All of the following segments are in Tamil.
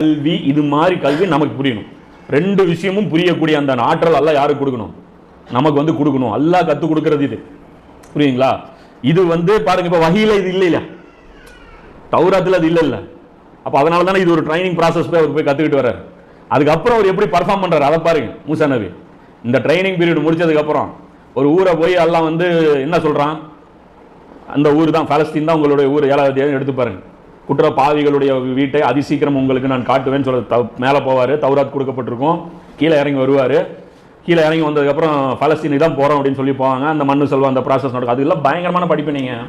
கல்வி இது மாதிரி கல்வி நமக்கு புரியணும். ரெண்டு விஷயமும் புரியக்கூடிய அந்த ஆற்றல் எல்லாம் யாருக்கு கொடுக்கணும்? நமக்கு வந்து கொடுக்கணும். எல்லாம் கற்றுக் கொடுக்கறது இது. புரியுங்களா? இது வந்து பாருங்க இப்போ வகையில் இது இல்லை இல்ல தௌராத்தில் அது இல்லை இல்லை அப்போ அதனால தானே இது ஒரு ட்ரைனிங் ப்ராசஸ் போய் அவர் போய் கற்றுக்கிட்டு வர்றாரு. அதுக்கப்புறம் அவர் எப்படி பர்ஃபார்ம் பண்றாரு? அதை பாருங்க மூசா நபி. இந்த ட்ரைனிங் பீரியட் முடிச்சதுக்கு அப்புறம் ஒரு ஊரை போய் எல்லாம் வந்து என்ன சொல்றான்? அந்த ஊர் தான் பாலஸ்தீன் தான் உங்களுடைய ஊர். ஏழாவது எடுத்து பாருங்க. குற்ற பாவிகளுடைய வீட்டை அதிசீக்கிரம் உங்களுக்கு நான் காட்டுவேன்னு சொல்ல த மேலே போவார். தௌராத் கொடுக்கப்பட்டிருக்கும். கீழே இறங்கி வருவார். கீழே இறங்கி வந்ததுக்கப்புறம் பாலஸ்தீனுக்கு தான் போகிறோம் அப்படின்னு சொல்லி போவாங்க. அந்த மண்ணு செல்வம் அந்த ப்ராசஸ் நடக்கும். அதெல்லாம் பயங்கரமான படிப்பு நீங்கள்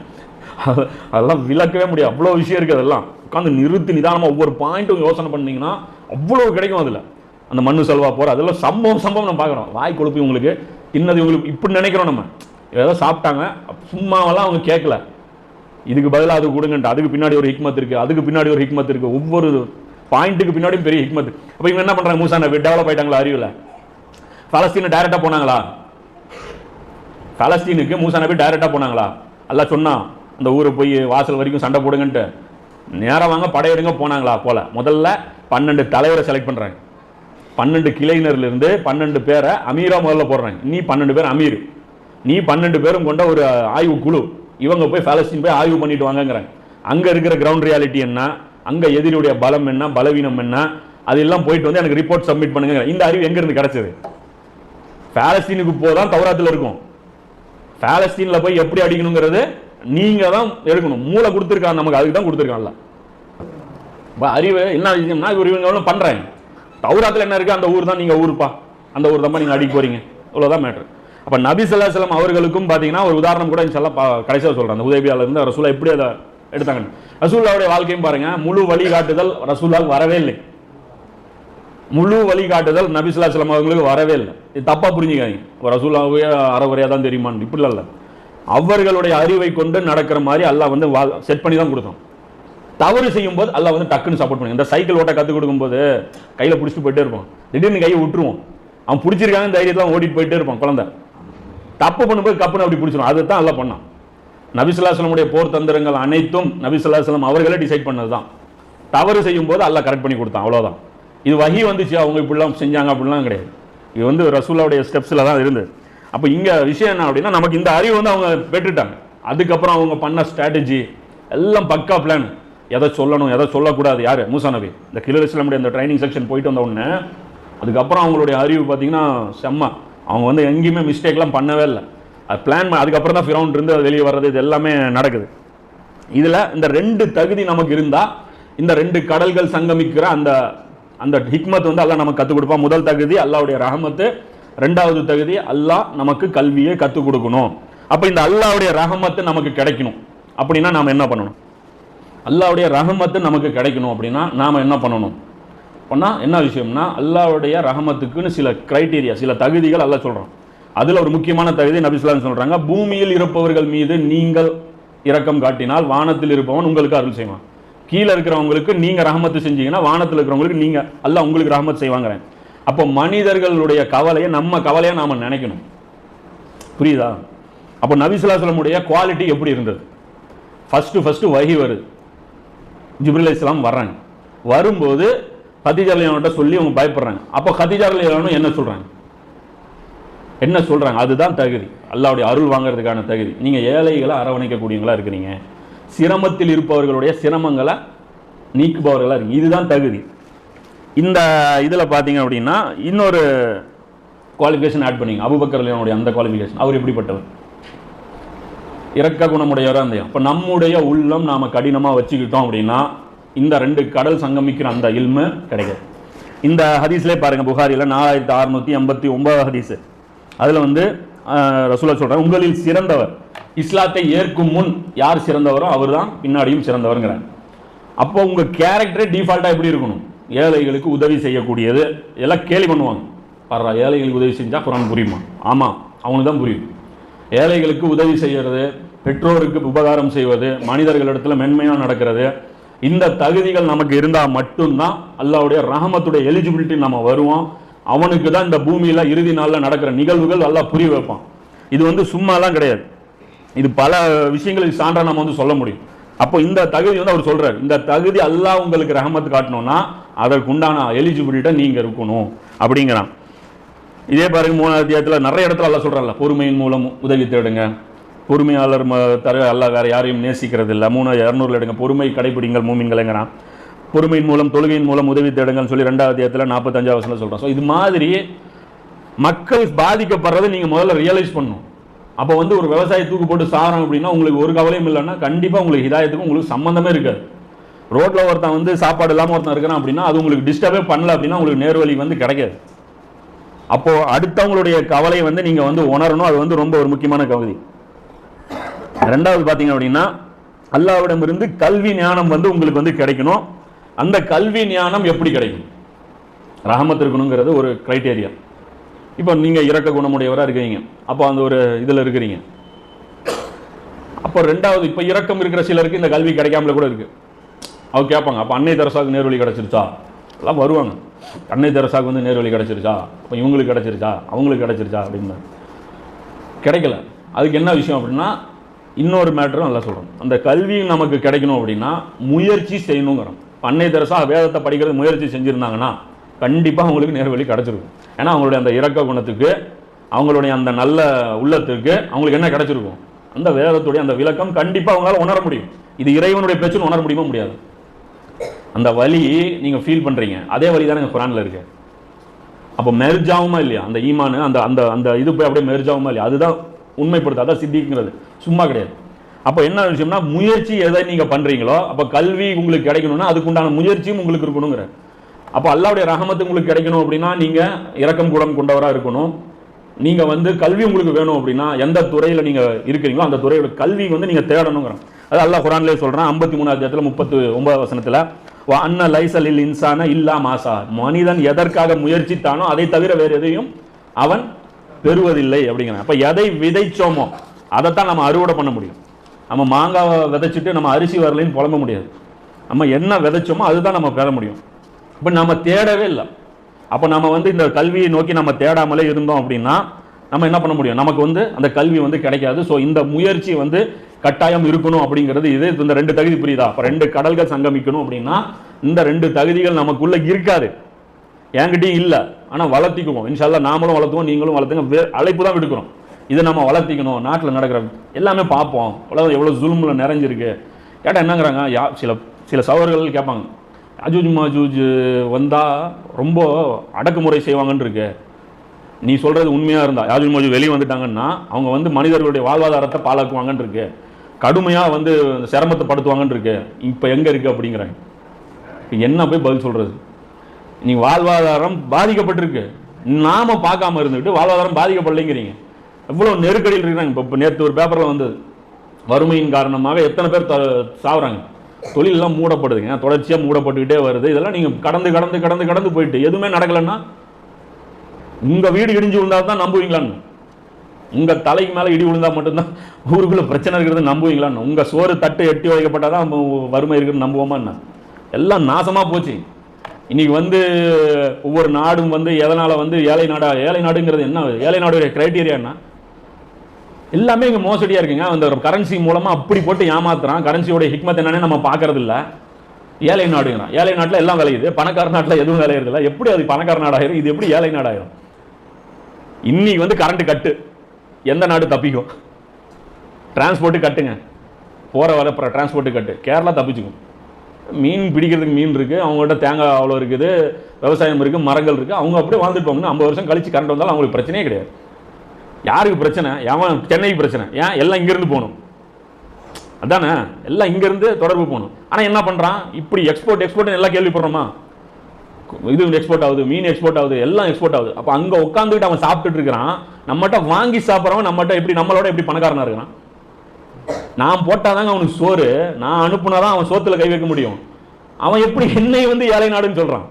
அதெல்லாம் விளக்கவே முடியாது. அவ்வளோ விஷயம் இருக்குது அதெல்லாம். உட்காந்து நிறுத்தி நிதானமாக ஒவ்வொரு பாயிண்ட்டும் யோசனை பண்ணிங்கன்னா அவ்வளோ கிடைக்கும் அதில். அந்த மண்ணு செல்வா போகிற அதெல்லாம் சம்பவம் சம்பவம் நம்ம பார்க்குறோம் வாய் கொழுப்பி உங்களுக்கு. இன்னது உங்களுக்கு இப்படி நினைக்கிறோம் நம்ம. ஏதோ சாப்பிட்டாங்க. சும்மாவெல்லாம் அவங்க கேட்கல. இதுக்கு பதிலாக அது கொடுங்கன்ட்டு. அதுக்கு பின்னாடி ஒரு ஹிக்மத் இருக்குது அதுக்கு பின்னாடி ஒரு ஹிக்மத் இருக்குது ஒவ்வொரு பாயிண்ட்டுக்கு பின்னாடியும் பெரிய ஹிக்மத் அப்போ இவங்க என்ன பண்ணுறாங்க மூசா டெவலப் ஆயிட்டாங்களா அறிவில்? பலஸ்தீன் டைரெக்டாக போனாங்களா? பலஸ்தீனுக்கு மூசா நபி டைரெக்டாக போனாங்களா? எல்லாம் சொன்னா அந்த ஊரை போய் வாசல் வரைக்கும் சண்டை போடுங்கன்ட்டு. நேரம் வாங்க படையெடுங்க போனாங்களா? போல. முதல்ல பன்னெண்டு தலைவரை செலக்ட் பண்ணுறாங்க பன்னெண்டு கிளையினர்லேருந்து பன்னெண்டு பேரை அமீரா முதல்ல போடுறாங்க. நீ பன்னெண்டு பேர் அமீர். நீ பன்னெண்டு பேரும் கொண்ட ஒரு ஆய்வு குழு. இவங்க போய் பாலஸ்தீன் போய் ஆய்வு பண்ணிட்டு வாங்கங்கிறாங்க. அங்கே இருக்கிற கிரவுண்ட் ரியாலிட்டி என்ன? அங்கே எதிரியுடைய பலம் என்ன? பலவீனம் என்ன? அதெல்லாம் போயிட்டு வந்து எனக்கு ரிப்போர்ட் சப்மிட் பண்ணுங்க. இந்த அறிவு எங்கேருந்து இருந்து பேலஸ்தீனுக்கு போதான் தௌராத்தில் இருக்கும். பாலஸ்தீன்ல போய் எப்படி அடிக்கணுங்கிறது நீங்கள் தான் எடுக்கணும். மூளை கொடுத்துருக்காங்க நமக்கு அதுக்கு தான் கொடுத்துருக்கான்ல இப்போ அறிவு என்ன விஷயம்னா இவர் இவங்க பண்ணுறாங்க தௌராத்தில் என்ன இருக்கு? அந்த ஊர் தான் நீங்கள் ஊருப்பா. அந்த ஊர் தான் நீங்கள் அடிக்க போகிறீங்க இவ்வளோதான் மேட்ரு அப்ப நபி ஸல்லல்லாஹு அவர்களுக்கும் பாத்தீங்கன்னா ஒரு உதாரணம் கூட இன்ஷால்லா கடைசியாக கடைசியா சொல்றேன். அந்த உதவியாளர் இருந்து ரசூலா எப்படி அதை எடுத்தாங்க ரசூல்லாவுடைய வாழ்க்கையும் பாருங்க முழு வழிகாட்டுதல் ரசூலாவுக்கு வரவே இல்லை. முழு வழிகாட்டுதல் நபி ஸல்லல்லாஹு அவங்களுக்கு வரவே இல்லை. இது தப்பா புரிஞ்சுக்காதீங்க. ஒரு ரசூலாவே தான் தெரியுமான்னு. இப்படி இல்லை அவர்களுடைய அறிவை கொண்டு நடக்கிற மாதிரி அல்லாஹ் வந்து செட் பண்ணி தான் கொடுத்தோம் தவறு செய்யும் போது அல்லாஹ் வந்து டக்குன்னு சப்போர்ட் பண்ணுங்க இந்த சைக்கிள் ஓட்ட கற்றுக் கொடுக்கும்போது கையில் பிடிச்சிட்டு போயிட்டே இருப்போம் திடீர்னு கையை விட்டுருவோம் அவன் பிடிச்சிருக்காங்க தைரியத்தில் ஓடிட்டு போயிட்டே இருப்பான் குழந்தை. தப்பு பண்ணும்போது கப்புன்னு அப்படி பிடிச்சிரும். அதுதான் அல்லாஹ் பண்ணான். நபிசுல்லாஸ்லமுடைய போர் தந்திரங்கள் அனைத்தும் நபிசுல்லாஸ்லம் அவர்களே டிசைட் பண்ணது தான் தவறு செய்யும் போது அல்ல கரெக்ட் பண்ணி கொடுத்தான். அவ்வளோதான் இது வகி வந்துச்சு அவங்க இப்படிலாம் செஞ்சாங்க அப்படிலாம் கிடையாது. இது வந்து ரசூலாவுடைய ஸ்டெப்ஸில் தான் இருந்தது. அப்போ இங்கே விஷயம் என்ன அப்படின்னா நமக்கு இந்த அறிவு வந்து அவங்க பெற்றுட்டாங்க. அதுக்கப்புறம் அவங்க பண்ண ஸ்ட்ராட்டஜி எல்லாம் பக்கா பிளான் எதை சொல்லணும் எதை சொல்லக்கூடாது யார்? மூசா நபி. இந்த கிலர் இஸ்லாமுடைய இந்த ட்ரைனிங் செக்ஷன் போயிட்டு வந்த உடனே அதுக்கப்புறம் அவங்களுடைய அறிவு பார்த்தீங்கன்னா செம்ம. அவங்க வந்து எங்கேயுமே மிஸ்டேக்லாம் பண்ணவே இல்லை. அது பிளான் அதுக்கப்புறம் தான் ஃபிரௌண்ட் இருந்து அது வெளியே வர்றது இது எல்லாமே நடக்குது. இதில் இந்த ரெண்டு தகுதி நமக்கு இருந்தால் இந்த ரெண்டு கடல்கள் சங்கமிக்கிற அந்த அந்த ஹிக்மத் வந்து அல்லாஹ் நமக்கு கற்றுக் கொடுப்பான். முதல் தகுதி அல்லாவுடைய ரஹமத்து. ரெண்டாவது தகுதி அல்லாஹ் நமக்கு கல்வியை கற்றுக் கொடுக்கணும். அப்போ இந்த அல்லாவுடைய ரஹமத்து நமக்கு கிடைக்கணும். அப்படின்னா நாம் என்ன பண்ணணும்? அல்லாஹ்வுடைய ரஹமத்து நமக்கு கிடைக்கணும் அப்படின்னா நாம் என்ன பண்ணணும்? பண்ணா என்ன விஷயம்னா அல்லாவுடைய ரஹமத்துக்குன்னு சில க்ரைட்டீரியா சில தகுதிகள் அல்லாஹ் சொல்கிறோம் அதில் ஒரு முக்கியமான தகுதி நபிஸ்லாம் சொல்கிறாங்க பூமியில் இருப்பவர்கள் மீது நீங்கள் இரக்கம் காட்டினால் வானத்தில் இருப்பவன் உங்களுக்கு அருள் செய்வான். கீழே இருக்கிறவங்களுக்கு நீங்கள் ரஹமத்து செஞ்சீங்கன்னா வானத்தில் இருக்கிறவங்களுக்கு நீங்கள் அல்லாஹ் உங்களுக்கு ரஹமத் செய்வாங்கிறேன். அப்போ மனிதர்களுடைய கவலையை நம்ம கவலையை நாம் நினைக்கணும். புரியுதா? அப்போ நபிசுல்லாஸ்லமுடைய குவாலிட்டி எப்படி இருந்தது? ஃபஸ்ட்டு ஃபஸ்ட்டு வகி வருது. ஜிப்ரில் இஸ்லாம் வர்றாங்க. வரும்போது ஹதீஜா சொல்லி அவங்க பயப்படுறாங்க. அப்போ ஹதீஜா என்ன சொல்கிறாங்க என்ன சொல்கிறாங்க அதுதான் தகுதி. அல்லாவுடைய அருள் வாங்குறதுக்கான தகுதி. நீங்கள் ஏழைகளை அரவணைக்கக்கூடியவங்களா இருக்கிறீங்க. சிரமத்தில் இருப்பவர்களுடைய சிரமங்களை நீக்குபவர்களாக இருக்கு இதுதான் தகுதி. இந்த இதில் பார்த்தீங்க அப்படின்னா இன்னொரு குவாலிஃபிகேஷன் ஆட் பண்ணிங்க. அபுபக்கர் அலியானுடைய அந்த குவாலிஃபிகேஷன் அவர் எப்படிப்பட்டவர்? இறக்க குணமுடையவராக இருந்தோம் இப்போ நம்முடைய உள்ளம் நாம் கடினமாக வச்சுக்கிட்டோம் அப்படின்னா இந்த ரெண்டு கடல் சங்கமிக்கிற அந்த இல்மு கிடைக்காது. இந்த ஹதீஸ்லேயே பாருங்கள் புகாரியில் நாலாயிரத்தி அறுநூற்றி எண்பத்தி ஒன்பதாவது ஹதீஸு. அதில் வந்து ரசூலா சொல்கிறேன் உங்களில் சிறந்தவர் இஸ்லாத்தை ஏற்கும் முன் யார் சிறந்தவரோ அவர் தான் பின்னாடியும் சிறந்தவருங்கிறார் அப்போ உங்கள் கேரக்டரே டிஃபால்ட்டாக எப்படி இருக்கணும்? ஏழைகளுக்கு உதவி செய்யக்கூடியது. எல்லாம் கேலி பண்ணுவாங்க. பரவாயில்ல ஏழைகளுக்கு உதவி செஞ்சால் குரான் புரியுமா? ஆமாம் அவனுக்கு தான் புரியும். ஏழைகளுக்கு உதவி செய்கிறது பெற்றோருக்கு உபகாரம் செய்வது மனிதர்களிடத்தில் மென்மையாக நடக்கிறது இந்த தகுதிகள் நமக்கு இருந்தால் மட்டும்தான் அல்லாவுடைய ரஹமத்துடைய எலிஜிபிலிட்டி நம்ம வருவோம். அவனுக்கு தான் இந்த பூமியில் இறுதி நாளில் நடக்கிற நிகழ்வுகள் நல்லா புரிய வைப்பான். இது வந்து சும்மாலாம் கிடையாது. இது பல விஷயங்களுக்கு சான்றாக நம்ம வந்து சொல்ல முடியும். அப்போ இந்த தகுதி வந்து அவர் சொல்கிறார் இந்த தகுதி அல்லாஹ் உங்களுக்கு ரஹமத் காட்டணும்னா அதற்குண்டான எலிஜிபிலிட்ட நீங்கள் இருக்கணும் அப்படிங்கிறான். இதே பாருங்க மூணாவது அத்தியாயத்தில் நிறைய இடத்துல எல்லாம் சொல்கிறான்ல பொறுமையின் மூலம் உதவி தேடுங்க. பொறுமையாளர் ம தர அல்ல யாரையும் நேசிக்கிறது இல்லை மூணு இரநூறுல எடுங்க. பொறுமை கடைபிடிங்கள் மூமின்களைங்கிறான். பொறுமையின் மூலம் தொழுகையின் மூலம் உதவி தேடுங்கன்னு சொல்லி ரெண்டாவது அத்தியாயத்தில் நாற்பத்தஞ்சாவது வருஷம் சொல்கிறோம் ஸோ இது மாதிரி மக்கள் பாதிக்கப்படுறதை நீங்கள் முதல்ல ரியலைஸ் பண்ணணும். அப்போ வந்து ஒரு விவசாயி தூக்கு போட்டு சாகிறோம் அப்படின்னா உங்களுக்கு ஒரு கவலையும் இல்லைன்னா கண்டிப்பாக உங்களுக்கு இதாயத்துக்கும் உங்களுக்கு சம்மந்தமே இருக்காது. ரோட்டில் ஒருத்தன் வந்து சாப்பாடு இல்லாமல் ஒருத்தன் இருக்கிறான் அப்படின்னா அது உங்களுக்கு டிஸ்டர்பே பண்ணல அப்படின்னா உங்களுக்கு நேர்வழி வந்து கிடைக்காது. அப்போது அடுத்தவங்களுடைய கவலையை வந்து நீங்கள் வந்து உணரணும். அது வந்து ரொம்ப ஒரு முக்கியமான கவிதை. ரெண்டாவது பார்த்தீங்க அப்படின்னா அல்லாவிடமிருந்து கல்வி ஞானம் வந்து உங்களுக்கு வந்து கிடைக்கணும். அந்த கல்வி ஞானம் எப்படி கிடைக்கும்? ரஹமத் இருக்கணுங்கிறது ஒரு க்ரைட்டேரியா இப்போ நீங்கள் இறக்க குணமுடையவராக இருக்கீங்க. அப்போ அந்த ஒரு இதில் இருக்கிறீங்க. அப்போ ரெண்டாவது இப்போ இறக்கம் இருக்கிற சிலருக்கு இந்த கல்வி கிடைக்காமல கூட இருக்குது அவங்க கேட்பாங்க அப்போ அன்னை தெரசாவுக்கு நேர்வழி கிடச்சிருச்சா? எல்லாம் வருவாங்க. அன்னை தெரசாவுக்கு வந்து நேர்வழி கிடச்சிருச்சா? அப்போ இவங்களுக்கு கிடச்சிருச்சா? அவங்களுக்கு கிடச்சிருச்சா? அப்படின்னு கிடைக்கல. அதுக்கு என்ன விஷயம் அப்படின்னா இன்னொரு மேட்டரும் நல்லா சொல்கிறோம் அந்த கல்வி நமக்கு கிடைக்கணும் அப்படின்னா முயற்சி செய்யணுங்கிறோம். அன்னை தெரசா வேதத்தை படிக்கிறது முயற்சி செஞ்சுருந்தாங்கன்னா கண்டிப்பாக அவங்களுக்கு நேர்வழி கிடச்சிருக்கும். ஏன்னா அவங்களுடைய அந்த இறக்க குணத்துக்கு அவங்களுடைய அந்த நல்ல உள்ளத்துக்கு அவங்களுக்கு என்ன கிடைச்சிருக்கும்? அந்த வேதத்துடைய அந்த விளக்கம் கண்டிப்பாக அவங்களால உணர முடியும். இது இறைவனுடைய பேச்சுன்னு உணர முடியுமா முடியாது? அந்த வலி நீங்கள் ஃபீல் பண்ணுறீங்க அதே வலி தானே குரானில் இருக்கு. அப்போ மெர்ஜாவுமா இல்லையா? அந்த ஈமானு அந்த அந்த அந்த இது போய் அப்படியே மெர்ஜாவுமா இல்லையா? அதுதான் உண்மைப்படுத்து அதான் சித்திங்கிறது சும்மா கிடையாது. அப்போ என்ன விஷயம்னா முயற்சி எதை நீங்கள் பண்ணுறீங்களோ அப்போ கல்வி உங்களுக்கு கிடைக்கணும்னா அதுக்குண்டான முயற்சியும் உங்களுக்கு இருக்கணுங்கிற. அப்போ அல்லாவுடைய ரகமத்து உங்களுக்கு கிடைக்கணும் அப்படின்னா நீங்கள் இரக்கம் கூடம் கொண்டவராக இருக்கணும். நீங்கள் வந்து கல்வி உங்களுக்கு வேணும் அப்படின்னா எந்த துறையில் நீங்கள் இருக்கிறீங்களோ அந்த துறையோட கல்வி வந்து நீங்கள் தேடணுங்கிறோம் அது அல்லாஹ் குரான்லேயே சொல்கிறேன் ஐம்பத்தி மூணாவது அத்தியாயத்துல முப்பத்து ஒன்பது வசனத்தில் "வ அன்ன லைசலில் இன்சான இல்லா மாசா மனிதன் எதற்காக முயற்சித்தானோ அதை தவிர வேறு எதையும் அவன் பெறுவதில்லை அப்படிங்கிறான். அப்போ எதை விதைச்சோமோ அதைத்தான் நம்ம அறுவடை பண்ண முடியும். நம்ம மாங்காவை விதைச்சிட்டு நம்ம அரிசி வரலைன்னு புலம்ப முடியாது. நம்ம என்ன விதைச்சோமோ அதுதான் நம்ம பெற முடியும். இப்போ நம்ம தேடவே இல்லை. அப்போ நம்ம வந்து இந்த கல்வியை நோக்கி நம்ம தேடாமலே இருந்தோம் அப்படின்னா நம்ம என்ன பண்ண முடியும்? நமக்கு வந்து அந்த கல்வி வந்து கிடைக்காது. ஸோ இந்த முயற்சி வந்து கட்டாயம் இருக்கணும் அப்படிங்கிறது இது. இந்த ரெண்டு தகுதி புரியுதா? அப்போ ரெண்டு கடல்கள் சங்கமிக்கணும் அப்படின்னா இந்த ரெண்டு தகுதிகள் நமக்குள்ளே இருக்காது. என்கிட்டையும் இல்லை. ஆனால் வளர்த்திக்குவோம். இன்ஷால்லா நாமளும் வளர்த்துவோம் நீங்களும் வளர்த்துங்க. அழைப்பு தான் விடுக்கிறோம். இதை நம்ம வளர்த்திக்கணும். நாட்டில் நடக்கிற எல்லாமே பார்ப்போம். உலகம் எவ்வளோ ஜுல்மில் நிறைஞ்சிருக்கு. கேட்டால் என்னங்கிறாங்க? யா சில சில சவர்கள் கேட்பாங்க. அஜூஜ் மாஜூஜ் வந்தால் ரொம்ப அடக்குமுறை செய்வாங்கன்னு இருக்கு. நீ சொல்கிறது உண்மையாக இருந்தால் யாஜூஜ் மாஜூஜ் வெளியே வந்துட்டாங்கன்னா அவங்க வந்து மனிதர்களுடைய வாழ்வாதாரத்தை பாலாக்குவாங்கன்னு இருக்கு. கடுமையாக வந்து சிரமத்தை படுத்துவாங்கன்னு இருக்கு. இப்போ எங்கே இருக்குது அப்படிங்கிறாங்க. என்ன போய் பதில் சொல்கிறது நீ வாழ்வாதாரம் பாதிக்கப்பட்டிருக்கு. நாம் பார்க்காம இருந்துட்டு வாழ்வாதாரம் பாதிக்கப்படலைங்கிறீங்க. எவ்வளோ நெருக்கடியில் இருக்கிறாங்க. இப்போ நேற்று ஒரு பேப்பரில் வந்தது. வறுமையின் காரணமாக எத்தனை பேர் த- சாவுறாங்க. தொழிலெல்லாம் மூடப்படுதுங்க. தொடர்ச்சியாக மூடப்பட்டுக்கிட்டே வருது. இதெல்லாம் நீங்கள் கடந்து கடந்து கடந்து கடந்து போயிட்டு எதுவுமே நடக்கலைன்னா உங்கள் வீடு இடிஞ்சு விழுந்தா தான் நம்புவீங்களான்னு. உங்கள் தலைக்கு மேலே இடி விழுந்தால் மட்டும்தான் ஊருக்குள்ளே பிரச்சனை இருக்கிறது நம்புவீங்களான்னு. உங்கள் சோறு தட்டு எட்டி வைக்கப்பட்டாதான் நம்ம வறுமை இருக்குன்னு நம்புவோமா என்ன எல்லாம் நாசமாக போச்சு. இன்றைக்கி வந்து ஒவ்வொரு நாடும் வந்து எதனால் வந்து ஏழை நாடா ஏழை நாடுங்கிறது என்ன? ஏழை நாடுடைய கிரைட்டீரியா என்ன? எல்லாமே இங்கே மோசடியா இருக்குங்க. அந்த கரன்சி மூலமாக அப்படி போட்டு ஏமாத்துறான். கரன்சியோட ஹிக்மத் என்னன்னு நம்ம பார்க்கறது இல்லை ஏழை நாடுங்கிறான். ஏழை நாட்டில் எல்லாம் விளையுது. பணக்கார நாட்டில் எதுவும் விளையிறது எப்படி அது பணக்கார நாடாயிரும்? இது எப்படி ஏழை நாடாயிரும்? இன்னைக்கு வந்து கரண்ட் கட்டு. எந்த நாடு தப்பிக்கும்? டிரான்ஸ்போர்ட்டு கட்டுங்க. போகிற வர டிரான்ஸ்போர்ட்டு கட்டு. கேரளா தப்பிச்சுக்கும். மீன் பிடிக்கிறதுக்கு மீன் இருக்கு. அவங்கள்ட்ட தேங்காய் அவ்வளோ இருக்குது. விவசாயம் இருக்கு. மரங்கள் இருக்குது அவங்க அப்படியே வாழ்ந்துட்டு போங்கன்னா ஐம்பது வருஷம் கழிச்சு கரண்ட் வந்தாலும் அவங்களுக்கு பிரச்சனையே கிடையாது. யாருக்கு பிரச்சனை? எவன் சென்னைக்கு பிரச்சனை. ஏன்? எல்லாம் இங்கேருந்து போகணும். அதானே? எல்லாம் இங்கேருந்து தொடர்பு போகணும். ஆனால் என்ன பண்ணுறான் இப்படி எக்ஸ்போர்ட் எக்ஸ்போர்ட் எல்லாம் கேள்விப்படுறோமா? இது எக்ஸ்போர்ட் ஆகுது மீன் எக்ஸ்போர்ட் ஆகுது எல்லாம் எக்ஸ்போர்ட் ஆகுது. அப்போ அங்கே உட்காந்துக்கிட்டு அவன் சாப்பிட்டுட்டு இருக்கிறான். நம்மகிட்ட வாங்கி சாப்பிட்றவன் நம்மகிட்ட எப்படி நம்மளோட எப்படி பணக்காரனாக இருக்கிறான்? நான் போட்டாதாங்க அவனுக்கு சோறு. நான் அனுப்புனாதான் அவன் சோத்தில் கை வைக்க முடியும். அவன் எப்படி என்னை வந்து ஏழை நாடுன்னு சொல்கிறான்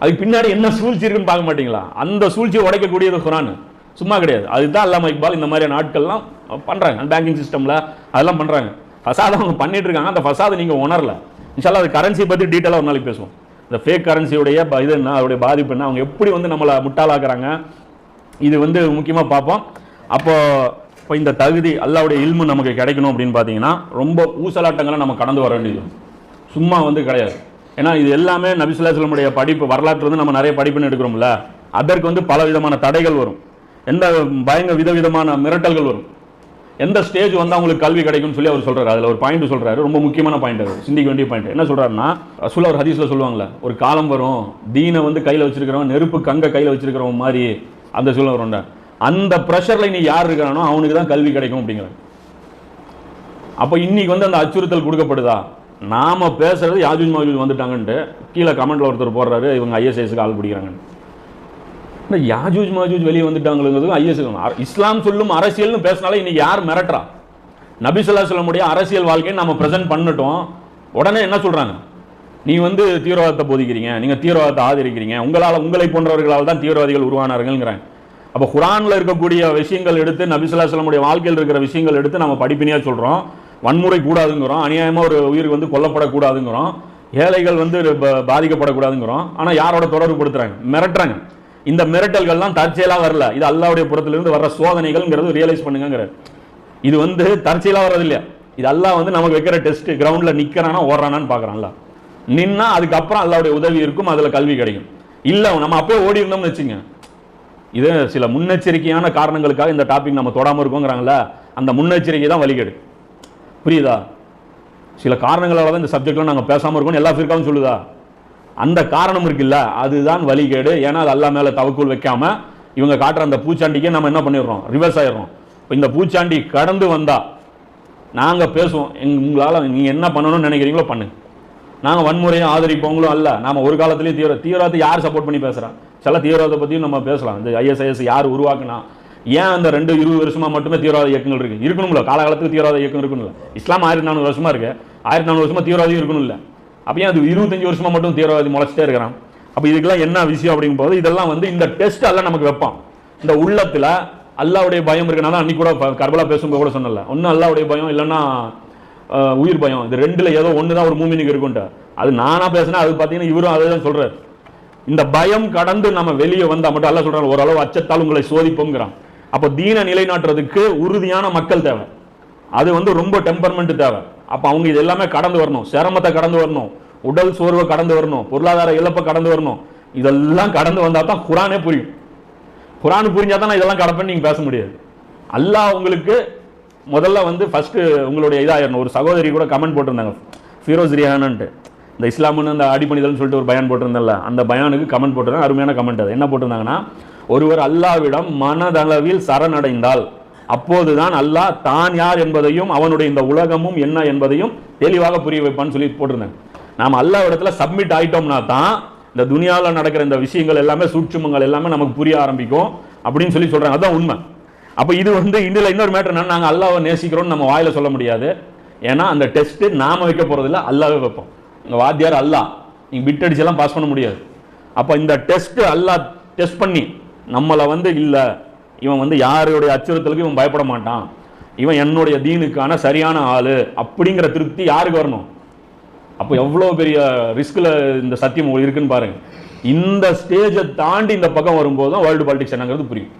அதுக்கு பின்னாடி என்ன சூழ்ச்சி இருக்குன்னு பார்க்க மாட்டீங்களா? அந்த சூழ்ச்சியை உடைக்கக்கூடியது குரான். சும்மா கிடையாது. அதுதான் அல்லாம இக்பால் இந்த மாதிரியான நாட்கள்லாம் பண்ணுறாங்க பேங்கிங் சிஸ்டமில் அதெல்லாம் பண்ணுறாங்க ஃபசாதை அவங்க பண்ணிட்டு இருக்காங்க. அந்த ஃபசாதை நீங்கள் உணரல. இன்ஷால்லா அது கரன்சி பற்றி டீட்டெயிலாக ஒரு நாளைக்கு பேசுவோம். இந்த ஃபேக் கரன்சியுடைய இது என்ன? அதோடைய பாதிப்பு என்ன? அவங்க எப்படி வந்து நம்மளை முட்டாளாக்குறாங்க? இது வந்து முக்கியமாக பார்ப்போம். அப்போ இப்போ இந்த தகுதி அல்லாவுடைய இல்மு நமக்கு கிடைக்கணும் அப்படின்னு பார்த்தீங்கன்னா ரொம்ப ஊசலாட்டங்களை நம்ம கடந்து வர வேண்டியது. சும்மா வந்து கிடையாது. ஏன்னா இது எல்லாமே நபிசுல்லாஸ்லமுடைய படிப்பு வரலாற்று வந்து நம்ம நிறைய படிப்புன்னு எடுக்கிறோம்ல. அதற்கு வந்து பல விதமான தடைகள் வரும். எந்த பயங்கர விதவிதமான மிரட்டல்கள் வரும். எந்த ஸ்டேஜ் வந்து அவங்களுக்கு கல்வி கிடைக்கும்னு சொல்லி அவர் சொல்றாரு. அதில் ஒரு பாயிண்ட் சொல்றாரு. ரொம்ப முக்கியமான பாயிண்ட் அது. சிந்திக்க வேண்டிய பாயிண்ட் என்ன சொல்றாருன்னா ரசூல் அவர் ஹதீஸில் சொல்லுவாங்கல்ல ஒரு காலம் வரும் தீனை வந்து கையில் வச்சிருக்கிறவன் நெருப்பு கங்க கையில வச்சிருக்கிறவன் மாதிரி அந்த சூழல் வரும்ல. அந்த ப்ரெஷரில் நீ யார் இருக்கிறானோ அவனுக்கு தான் கல்வி கிடைக்கும் அப்படிங்கிறாங்க அப்போ இன்னைக்கு வந்து அந்த அச்சுறுத்தல் கொடுக்கப்படுதா? நாம பேசுறது யாஜூஜ் மாஜூஜ் வந்துட்டாங்கன்ட்டு கீழே கமெண்ட்ல ஒருத்தர் போடுறாரு இவங்க ஐஎஸ்ஐஎஸ்க்கு ஆள் பிடிக்கிறாங்கன்னு. இந்த யாஜூஜ் மாஜூஜ் வெளியே வந்துட்டாங்கிறது ஐஎஸ் இஸ்லாம் சொல்லும் அரசியல்னு பேசினாலே இன்னைக்கு யார் மிரட்டுறா? நபி சொல்லமுடிய அரசியல் வாழ்க்கையை நம்ம ப்ரெசென்ட் பண்ணட்டும். உடனே என்ன சொல்கிறாங்க நீ வந்து தீவிரவாதத்தை போதிக்கிறீங்க நீங்கள் தீவிரவாதத்தை ஆதரிக்கிறீங்க உங்களால் உங்களை போன்றவர்களால் தான் தீவிரவாதிகள் உருவானாருங்கிறாங்க அப்போ குரானில் இருக்கக்கூடிய விஷயங்கள் எடுத்து நபி சொல்லா சொல்லமுடைய வாழ்க்கையில் இருக்கிற விஷயங்கள் எடுத்து நம்ம படிப்பினையாக சொல்கிறோம் வன்முறை கூடாதுங்கிறோம் அநியாயமாக ஒரு உயிர் வந்து கொல்லப்படக்கூடாதுங்கிறோம். ஏழைகள் வந்து ப- பாதிக்கப்படக்கூடாதுங்கிறோம். ஆனால் யாரோட தொடர்பு படுத்துகிறாங்க மிரட்டுறாங்க. இந்த மிரட்டல்கள்லாம் தற்செயலாக வரல. இது அல்லாவுடைய புறத்திலிருந்து வர்ற சோதனைகள்ங்கிறது ரியலைஸ் பண்ணுங்கிற இது வந்து தற்செயலாக வர்றது இல்லையா இது அல்லாஹ் வந்து நமக்கு வைக்கிற டெஸ்ட் கிரவுண்டில் நிற்கிறானா ஓடுறானான்னு பார்க்குறான்ல. நின்னா அதுக்கப்புறம் அல்லாவுடைய உதவி இருக்கும் அதில் கல்வி கிடைக்கும். இல்லை நம்ம அப்பயே ஓடி இருந்தோம்னு வச்சுங்க. இது சில முன்னெச்சரிக்கையான காரணங்களுக்காக இந்த டாபிக் நம்ம தொடாமல் இருக்கோங்கிறாங்களா அந்த முன்னெச்சரிக்கை தான் வழிகேடு. புரியுதா? சில காரணங்களால் தான் இந்த சப்ஜெக்ட்லாம் நாங்கள் பேசாமல் இருக்கோம்னு எல்லா ஃபிர்காவும் சொல்லுதா? அந்த காரணம் இருக்குல்ல அதுதான் வழிகேடு. ஏன்னா அது அல்லா மேலே தவக்குள் வைக்காம இவங்க காட்டுற அந்த பூச்சாண்டிக்கே நம்ம என்ன பண்ணிடுறோம்? ரிவர்ஸ் ஆயிடுறோம். இப்போ இந்த பூச்சாண்டி கடந்து வந்தால் நாங்கள் பேசுவோம் எங் உங்களால் நீங்கள் என்ன பண்ணணும்னு நினைக்கிறீங்களோ பண்ணு. நாங்கள் வன்முறையும் ஆதரிப்பவங்களும் அல்ல. நாம ஒரு காலத்துலேயும் தீவிர தீவிரவாதத்தை யார் சப்போர்ட் பண்ணி பேசுகிறேன் சில தீவிரவாதத்தை பற்றியும் நம்ம பேசலாம். இந்த ஐஎஸ்ஐஎஸ் யார் உருவாக்குனா? ஏன் அந்த ரெண்டு இருபது வருஷமாக மட்டுமே தீவிரவாத இயக்கங்கள் இருக்குது இருக்கணும்ல. காலகாலத்துக்கு தீவிரவாத இயக்கம் இருக்கணும்ல. இஸ்லாம் ஆயிரத்தி நானூறு வருஷமாக இருக்கு. ஆயிரத்தி நானூறு வருஷமா தீவிரவாதியும் இருக்கணும்ல. அப்ப ஏன் அது இருபத்தஞ்சு வருஷமாக மட்டும் தீவிரவாதி முளைச்சிட்டே இருக்கிறான்? அப்போ இதுக்கெல்லாம் என்ன விஷயம் அப்படிங்கும் போது இதெல்லாம் வந்து இந்த டெஸ்ட் எல்லாம் நமக்கு வைப்பான். இந்த உள்ளத்தில் அல்லாவுடைய பயம் இருக்கனால அன்னைக்கு கூட கர்பலா பேசும்போது கூட சொன்னல ஒன்றும் அல்லாவுடைய பயம் இல்லைன்னா உயிர் பயம். இது ரெண்டில் ஏதோ ஒன்று தான் ஒரு மூமினுக்கு இருக்குன்ட்டு அது நானாக பேசினா அது பார்த்தீங்கன்னா இவரும் அதை தான் சொல்கிறார் இந்த பயம் கடந்து நம்ம வெளியே வந்தால் மட்டும் அல்ல சொல்கிறாங்க ஓரளவு அச்சத்தால் உங்களை சோதிப்போங்கிறான் அப்போ தீன நிலைநாட்டுறதுக்கு உறுதியான மக்கள் தேவை. அது வந்து ரொம்ப டெம்பர்மெண்ட் தேவை. அப்போ அவங்க இது எல்லாமே கடந்து வரணும். சிரமத்தை கடந்து வரணும். உடல் சோர்வை கடந்து வரணும். பொருளாதார இழப்பை கடந்து வரணும். இதெல்லாம் கடந்து வந்தால் தான் குரானே புரியும். குரான் புரிஞ்சால் தான் நான் இதெல்லாம் கடப்பேன்னு நீங்கள் பேச முடியாது. அல்லாஹ் உங்களுக்கு முதல்ல வந்து ஃபஸ்ட்டு உங்களுடைய இதாகிடணும் ஒரு சகோதரி கூட கமெண்ட் போட்டிருந்தாங்க. ஃபீரோஸ் ரியானன்ட்டு. இந்த இஸ்லாமுன்னு அந்த அடிப்பணிதல்னு சொல்லிட்டு ஒரு பயான் போட்டிருந்தேன்ல அந்த பயானுக்கு கமெண்ட் போட்டிருந்தாங்க. அருமையான கமெண்ட் அது. என்ன போட்டிருந்தாங்கன்னா ஒருவர் அல்லாவிடம் மனதளவில் சரணடைந்தால் அப்போதுதான் அல்லாஹ் தான் யார் என்பதையும் அவனுடைய இந்த உலகமும் என்ன என்பதையும் தெளிவாக புரிய வைப்பான்னு சொல்லி போட்டிருந்தேன். நாம் அல்லாஹ் இடத்துல சப்மிட் ஆயிட்டோம்னா தான் இந்த துனியாவில் நடக்கிற இந்த விஷயங்கள் எல்லாமே சூட்சுமங்கள் எல்லாமே நமக்கு புரிய ஆரம்பிக்கும் அப்படின்னு சொல்லி சொல்கிறாங்க அதுதான் உண்மை. அப்போ இது வந்து இந்தியில் இன்னொரு மேட்டர் என்னன்னா நாங்கள் அல்லாவை நேசிக்கிறோம்னு நம்ம வாயில சொல்ல முடியாது. ஏன்னா அந்த டெஸ்ட்டு நாம வைக்க போகிறதில்ல அல்லாவே வைப்போம். எங்கள் வாத்தியார் அல்லாஹ். நீங்கள் பிட் அடிச்செல்லாம் பாஸ் பண்ண முடியாது. அப்போ இந்த டெஸ்ட்டு அல்லாஹ் டெஸ்ட் பண்ணி நம்மளை வந்து இல்லை இவன் வந்து யாருடைய அச்சுறுத்தலுக்கு இவன் பயப்பட மாட்டான். இவன் என்னுடைய தீனுக்கான சரியான ஆள் அப்படிங்கிற திருப்தி யாருக்கு வரணும்? அப்போ எவ்வளோ பெரிய ரிஸ்கில் இந்த சத்தியம் இருக்குன்னு பாருங்கள் இந்த ஸ்டேஜை தாண்டி இந்த பக்கம் வரும்போது தான் வேர்ல்டு பாலிடிக்ஸ் என்னங்கிறது புரியும்.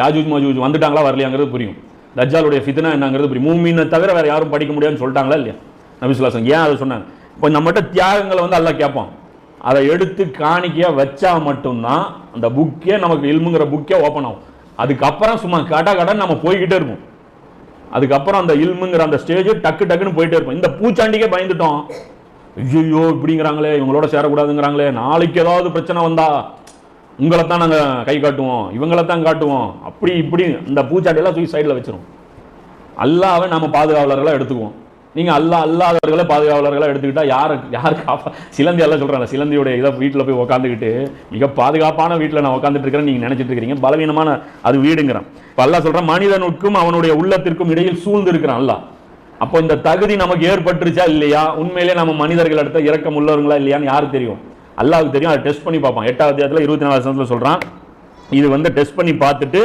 யாஜூஜ் மஜூஜ் வந்துட்டாங்களா வரலையாங்கிறது புரியும். தஜாலுடைய ஃபித்னா என்னங்கிறது புரியும். மூமினை தவிர வேறு யாரும் படிக்க முடியாதுன்னு சொல்லிட்டாங்களா இல்லையா? நபிசுல்லாசன் ஏன் அதை சொன்னாங்க? இப்போ நம்மகிட்ட தியாகங்களை வந்து எல்லாம் கேட்பான். அதை எடுத்து காணிக்கையாக வச்சா மட்டும்தான் அந்த புக்கே நமக்கு இல்முங்கிற புக்கே ஓப்பன் ஆகும். அதுக்கப்புறம் சும்மா கட கடன் நம்ம போய்கிட்டே இருப்போம். அதுக்கப்புறம் அந்த இல்முங்கிற அந்த ஸ்டேஜ் டக்கு டக்குன்னு போயிட்டே இருப்போம். இந்த பூச்சாண்டிக்கே பயந்துட்டோம். ஐயோ இப்படிங்கிறாங்களே இவங்களோட சேரக்கூடாதுங்கிறாங்களே நாளைக்கு ஏதாவது பிரச்சனை வந்தா உங்களை தான் நாங்கள் கை காட்டுவோம் இவங்களை தான் காட்டுவோம். அப்படி இப்படி இந்த பூச்சாண்டியெல்லாம் தூக்கி சைடில் வச்சிரும். அல்லாவே நம்ம பாதுகாவலர்களாக எடுத்துக்குவோம். நீங்கள் அல்லா அல்லாதவர்களை பாதுகாவலர்களாக எடுத்துக்கிட்டால் யார் யார் காப்பா சிலந்தி எல்லாம் சொல்கிறாங்க சிலந்தியோடைய இதை வீட்டில் போய் உட்காந்துக்கிட்டு மிக பாதுகாப்பான வீட்டில் நான் உட்காந்துட்டு இருக்கிறேன் நீங்கள் நினச்சிட்டு இருக்கிறீங்க. பலவீனமான அது வீடுங்கிறான். இப்போ அல்லா சொல்கிறேன் மனிதனுக்கும் அவனுடைய உள்ளத்திற்கும் இடையில் சூழ்ந்து இருக்கிறான் அல்லாஹ். அப்போ இந்த தகுதி நமக்கு ஏற்பட்டுருச்சா இல்லையா? உண்மையிலே நம்ம மனிதர்கள் அடுத்த இறக்கம் உள்ளவங்களா இல்லையான்னு யாருக்கு தெரியும்? அல்லாவுக்கு தெரியும். அதை டெஸ்ட் பண்ணி பார்ப்பான். எட்டாவது தேதியில் இருபத்தி நாலு வருஷத்தில் சொல்கிறான் இது வந்து டெஸ்ட் பண்ணி பார்த்துட்டு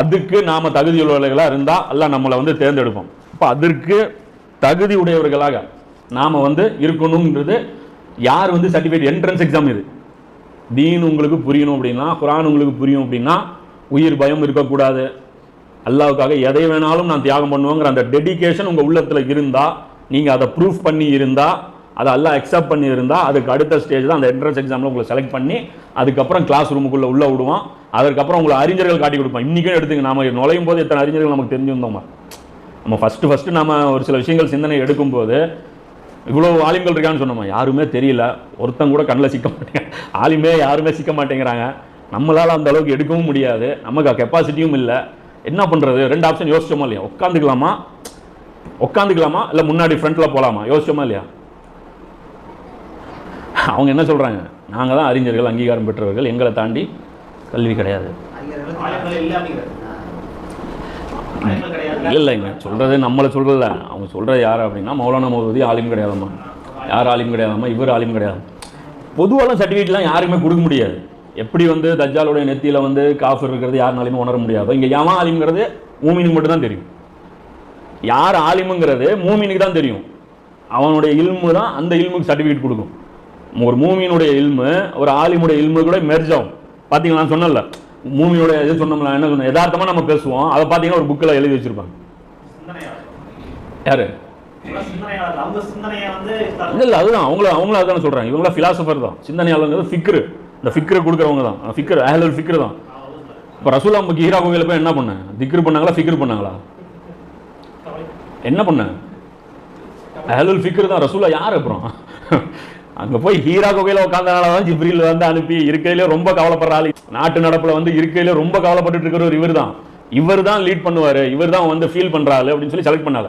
அதுக்கு நாம் தகுதியுள்ளவர்களாக இருந்தால் எல்லாம் நம்மளை வந்து தேர்ந்தெடுப்போம் இப்போ அதற்கு தகுதி உடையவர்களாக நாம் வந்து இருக்கணுங்கிறது யார் வந்து சர்டிஃபிகேட் என்ட்ரன்ஸ் எக்ஸாம் இது? தீன் உங்களுக்கு புரியணும் அப்படின்னா குரான் உங்களுக்கு புரியும் அப்படின்னா உயிர் பயம் இருக்கக்கூடாது. அல்லாவுக்காக எதை வேணாலும் நான் தியாகம் பண்ணுவோங்கிற அந்த டெடிகேஷன் உங்கள் உள்ளத்தில் இருந்தால் நீங்கள் அதை ப்ரூஃப் பண்ணி இருந்தால் அதை எல்லாம் அக்செப்ட் பண்ணி இருந்தால் அதுக்கு அடுத்த ஸ்டேஜ் தான் அந்த என்ட்ரன்ஸ் எக்ஸாமில் உங்களை செலக்ட் பண்ணி அதுக்கப்புறம் கிளாஸ் ரூமுக்குள்ளே உள்ளே விடுவோம் அதுக்கப்புறம் உங்களை அறிஞர்கள் காட்டி கொடுப்போம் இன்றைக்கும் எடுத்துங்க நாம நுழையும் போது எத்தனை அறிஞர்கள் நமக்கு தெரிஞ்சிருந்தோமா நம்ம ஃபஸ்ட்டு ஃபஸ்ட்டு நம்ம ஒரு சில விஷயங்கள் சிந்தனை எடுக்கும்போது இவ்வளோ ஆலிம்கள் இருக்கான்னு சொன்னோமா? யாருமே தெரியல. ஒருத்தன் கூட கண்ணில் சிக்க மாட்டேங்க. ஆலிமே யாருமே சிக்க மாட்டேங்கிறாங்க. நம்மளால் அந்த அளவுக்கு எடுக்கவும் முடியாது. நமக்கு கெப்பாசிட்டியும் இல்லை. என்ன பண்ணுறது ரெண்டு ஆப்ஷன் யோசிச்சோமா இல்லையா? உட்காந்துக்கலாமா உட்காந்துக்கலாமா இல்லை முன்னாடி ஃப்ரண்ட்டில் போகலாமா யோசிச்சோமா இல்லையா? அவங்க என்ன சொல்கிறாங்க நாங்கள் தான் அறிஞர்கள் அங்கீகாரம் பெற்றவர்கள். எங்களை தாண்டி கல்வி கிடையாது. இல்லை இல்லை இல்லைங்க சொல்கிறது நம்மளை சொல்கிறதில்ல அவங்க சொல்கிறது யார் அப்படின்னா மௌலானா மௌதூதி ஆலிம் கிடையாதம்மா. யார் ஆலிம் கிடையாதம்மா? இவர் ஆலிம் கிடையாது. பொதுவாக சர்டிஃபிகேட்லாம் யாருக்குமே கொடுக்க முடியாது. எப்படி வந்து தஜ்ஜாலுடைய நெத்தியில் வந்து காஃபர் இருக்கிறது யாருனாலையுமே உணர முடியாது. இங்கே யாமா ஆலிம்ங்கிறது மூமினுக்கு மட்டும் தான் தெரியும். யார் ஆலிமுங்கிறது மூமினுக்கு தான் தெரியும். அவனுடைய இல்மு தான் அந்த இல்முக்கு சர்டிஃபிகேட் கொடுக்கும். ஒரு மூமியினுடைய இல்மு ஒரு ஆலிமுடைய இல்மு கூட மெர்ஜ் ஆகும். பார்த்தீங்களா நான் சொன்னல மூமியோட இது சொன்னோம்ல என்ன சொன்னோம்? யதார்த்தமாக நம்ம பேசுவோம். அதை பார்த்தீங்கன்னா ஒரு புக்கில் எழுதி வச்சிருப்பாங்க. யாரு? இல்லை இல்லை அதுதான். அவங்கள அவங்கள அதுதான் சொல்கிறாங்க இவங்கள ஃபிலாசபர் தான். சிந்தனையாளங்கிறது ஃபிக்ரு இந்த ஃபிக்ரு கொடுக்குறவங்க தான். ஃபிக்ர் அஹலல் ஃபிக்ரு தான். இப்போ ரசூலா நம்ம ஹீரா கோவில போய் என்ன பண்ணேன் திக்ரு பண்ணாங்களா ஃபிக்ரு பண்ணாங்களா? என்ன பண்ண? அஹலுல் ஃபிக்ரு தான் ரசூலா யார் அப்புறம்? அங்கே போய் ஹீரா கோகையில் உட்காந்தனால தான் ஜிப்ரீல் வந்து அனுப்பி இருக்கையில ரொம்ப கவலைப்படுறாள் நாட்டு நடப்பில் வந்து இருக்கையில ரொம்ப கவலைப்பட்டுட்டு இருக்கிறவர் இவர் தான் இவர் தான் லீட் பண்ணுவார். இவர் தான் வந்து ஃபீல் பண்ணுறாரு அப்படின்னு சொல்லி செலக்ட் பண்ணாரு.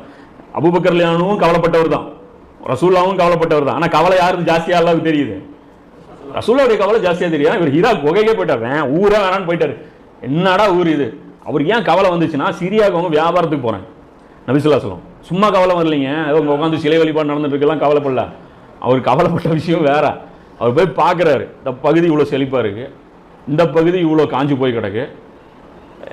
அபுபக்கர்லியானும் கவலைப்பட்டவர் தான் ரசூல்லாவும் கவலைப்பட்டவர் தான் ஆனால் கவலை யாருக்கு ஜாஸ்தியாக அல்லாவுக்கு தெரியுது. ரசூல்லாவுடைய கவலை ஜாஸ்தியாக தெரியும். இவர் ஹீரா குகைக்கே போயிட்டார். வேன் ஊரே வேணான்னு போயிட்டாரு. என்னடா ஊர் இது? அவருக்கு ஏன் கவலை வந்துச்சுன்னா சிரியாவுக்கு அவங்க வியாபாரத்துக்கு போகிறேன் நபிசுல்லா சொல்லும் சும்மா கவலை வரலைங்க. ஏதோ உட்காந்து சிலை வழிபாடு நடந்துட்டு இருக்கலாம் கவலைப்படல. அவர் கவலைப்பட்ட விஷயம் வேற. அவர் போய் பார்க்குறாரு. இந்த பகுதி இவ்வளோ செழிப்பாக இருக்கு. இந்த பகுதி இவ்வளோ காஞ்சு போய் கிடக்கு.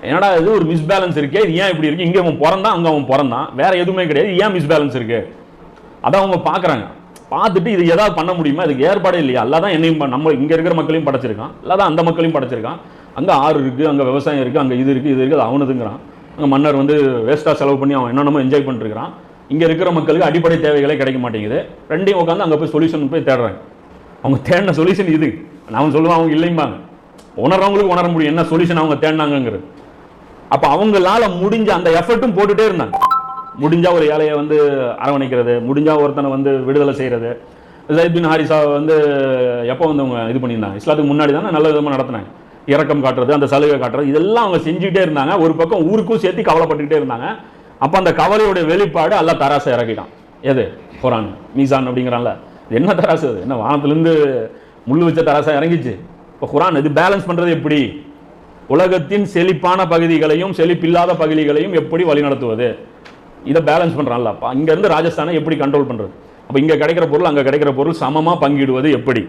என்னடா இது ஒரு மிஸ்பேலன்ஸ் இருக்கே? இது ஏன் இப்படி இருக்குது இங்கே அவன் பிறந்தான் அங்கே அவன் பிறந்தான். வேற எதுவுமே கிடையாது. ஏன் மிஸ்பேலன்ஸ் இருக்குது அதான் அவங்க பார்க்குறாங்க. பார்த்துட்டு இது ஏதாவது பண்ண முடியுமா? இதுக்கு ஏற்பாடே இல்லையா? அல்லா தான் என்னையும் நம்ம இங்கே இருக்கிற மக்களையும் படைச்சிருக்கான். இல்லை தான் அந்த மக்களையும் படைச்சிருக்கான். அங்கே ஆறு இருக்குது அங்கே விவசாயம் இருக்குது அங்கே இது இருக்குது இது இருக்குது அது அவனதுங்கிறான். அங்கே மன்னர் வந்து வேஸ்ட்டாக செலவு பண்ணி அவன் என்னென்னமோ என்ஜாய் பண்ணிருக்கிறான் இங்கே இருக்கிற மக்களுக்கு அடிப்படை தேவைகளே கிடைக்க மாட்டேங்குது. ரெண்டையும் உட்காந்து அங்கே போய் சொல்யூஷன் போய் தேடுறாங்க. அவங்க தேடின சொல்யூஷன் இது. நான் சொல்லுவேன் அவங்க இல்லைம்பாங்க உணர்றவங்களுக்கு உணர முடியும். என்ன சொல்யூஷன் அவங்க தேடினாங்கங்கிறது. அப்போ அவங்களால முடிஞ்ச அந்த எஃபர்ட்டும் போட்டுகிட்டே இருந்தாங்க. முடிஞ்சா ஒரு ஏழையை வந்து அரவணைக்கிறது முடிஞ்சா ஒருத்தனை வந்து விடுதலை செய்கிறது ஜெயித் பின் ஹாரிசா வந்து எப்போ வந்து அவங்க இது பண்ணியிருந்தாங்க? இஸ்லாத்துக்கு முன்னாடி தானே நல்ல விதமாக நடத்தினாங்க. இறக்கம் காட்டுறது அந்த சலுகை காட்டுறது இதெல்லாம் அவங்க செஞ்சுக்கிட்டே இருந்தாங்க. ஒரு பக்கம் ஊருக்கும் சேர்த்து கவலைப்பட்டுக்கிட்டே இருந்தாங்க. அப்போ அந்த கவலையுடைய வெளிப்பாடு அல்ல தராசை இறக்கிட்டான். எது? குரான். மீசான் அப்படிங்கிறான்ல. என்ன தராசு அது? என்ன வானத்துலேருந்து முள் வச்ச தராசா இறங்கிச்சு? இப்போ குரான் இது பேலன்ஸ் பண்ணுறது எப்படி? உலகத்தின் செழிப்பான பகுதிகளையும் செழிப்பில்லாத பகுதிகளையும் எப்படி வழிநடத்துவது? இதை பேலன்ஸ் பண்ணுறான்ல அப்போ இங்கேருந்து ராஜஸ்தானை எப்படி கண்ட்ரோல் பண்ணுறது அப்போ இங்கே கிடைக்கிற பொருள் அங்கே கிடைக்கிற பொருள் சமமாக பங்கிடுவது எப்படி?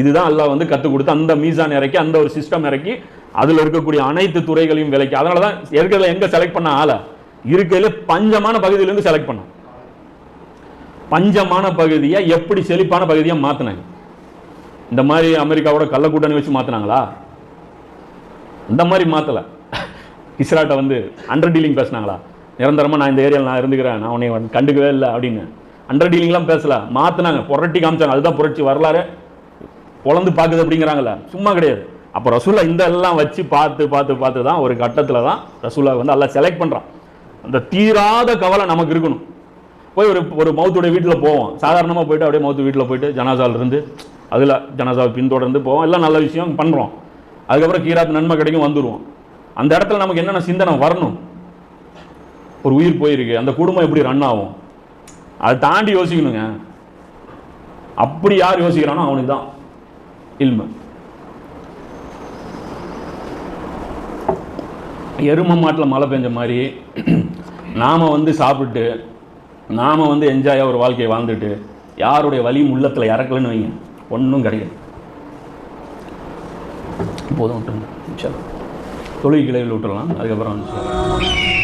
இதுதான் அல்லாஹ் வந்து கற்றுக் கொடுத்து அந்த மீசான் இறக்கி அந்த ஒரு சிஸ்டம் இறக்கி அதில் இருக்கக்கூடிய அனைத்து துறைகளையும் விலைக்கு அதனால தான் இருக்கிறதுல எங்கே செலக்ட் பண்ண ஆளை? இருக்கையில பஞ்சமான பகுதியிலேருந்து செலக்ட் பண்ணோம். பஞ்சமான பகுதியை எப்படி செழிப்பான பகுதியாக மாற்றினாங்க இந்த மாதிரி அமெரிக்காவோட கள்ள கூட்டணி வச்சு மாற்றினாங்களா இந்த மாதிரி மாற்றலை இஸ்ராட்டை வந்து அண்டர் டீலிங் பேசுனாங்களா? நிரந்தரமாக நான் இந்த ஏரியாவில் நான் இருந்துக்கிறேன் நான் உன்னை கண்டுக்கவே இல்லை அப்படின்னு. அண்டர் டீலிங்லாம் பேசல. மாற்றினாங்க புரட்டி காமிச்சாங்க. அதுதான் புரட்சி வரலாறு. பொழந்து பார்க்குது அப்படிங்கிறாங்கள சும்மா கிடையாது. அப்போ ரசூல்லா இந்த எல்லாம் வச்சு பார்த்து பார்த்து பார்த்து தான் ஒரு கட்டத்தில் தான் ரசூல்லா வந்து எல்லாம் செலக்ட் பண்ணுறான் அந்த தீராத கவலை நமக்கு இருக்கணும். போய் ஒரு ஒரு மௌத்துடைய வீட்டில் போவோம். சாதாரணமாக போயிட்டு அப்படியே மௌத்து வீட்டில் போயிட்டு ஜனாசால இருந்து அதில் ஜனாசாவை பின்தொடர்ந்து போவோம். எல்லாம் நல்ல விஷயம் பண்ணுறோம் அதுக்கப்புறம் கீராத் நன்மை கிடைக்கும் வந்துடுவோம் அந்த இடத்துல நமக்கு என்னென்ன சிந்தனை வரணும்? ஒரு உயிர் போயிருக்கு. அந்த குடும்பம் எப்படி ரன் ஆகும்? அதை தாண்டி யோசிக்கணுங்க. அப்படி யார் யோசிக்கிறானோ அவனுக்கு தான் இல்மை. எரும மாட்டில் மழை பெஞ்ச மாதிரி நாம் வந்து சாப்பிட்டு நாம் வந்து என்ஜாயாக ஒரு வாழ்க்கையை வாழ்ந்துட்டு யாருடைய வலியும் உள்ளத்தில் இறக்கலன்னு வைங்க. ஒன்றும் கிடையாது. போதும் விட்டுருங்க. தொழில் கிளையில் விட்டுறலாம் அதுக்கப்புறம் வந்து